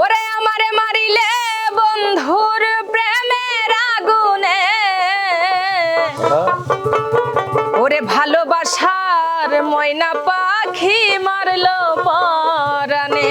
ওরে আমারে মারিলে বন্ধুর প্রেমের আগুনে। ওরে ভালোবাসার ময়না পাখি মারলো পরানে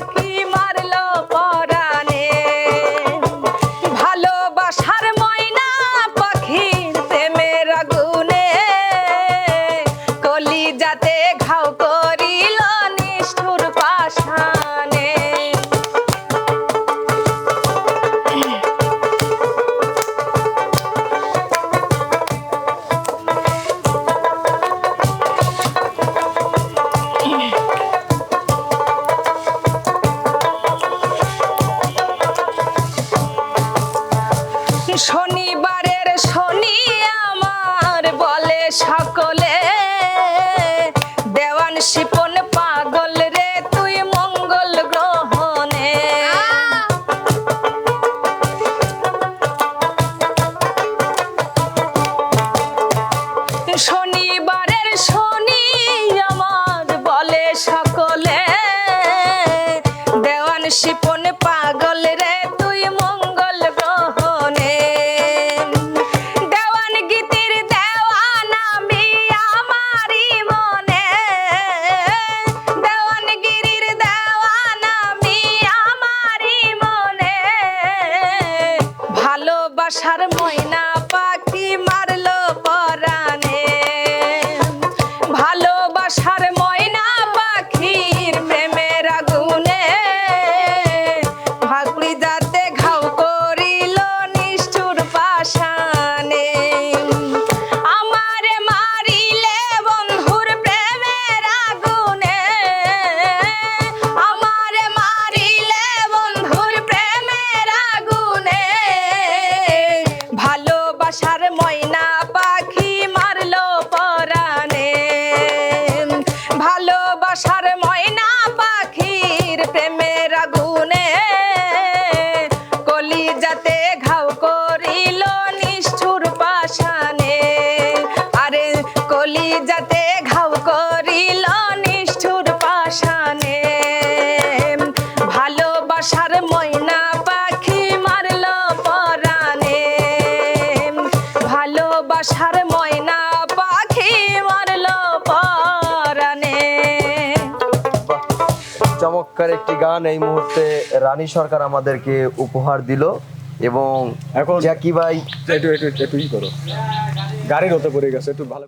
শনিবারের শনি আমার বলে সকলে, দেওয়ান শিপন পাগল রে, তুই মঙ্গল গ্রহণে। শনিবারের শনি আমার বলে সকলে, দেওয়ান শিপ আশার ময়না আশার চমৎকার একটি গান এই মুহূর্তে রানী সরকার আমাদেরকে উপহার দিল এবং এখন জ্যাকি ভাই একটু একটু একটু করো। গাড়ির হতে পড়ে গেছে একটু ভালো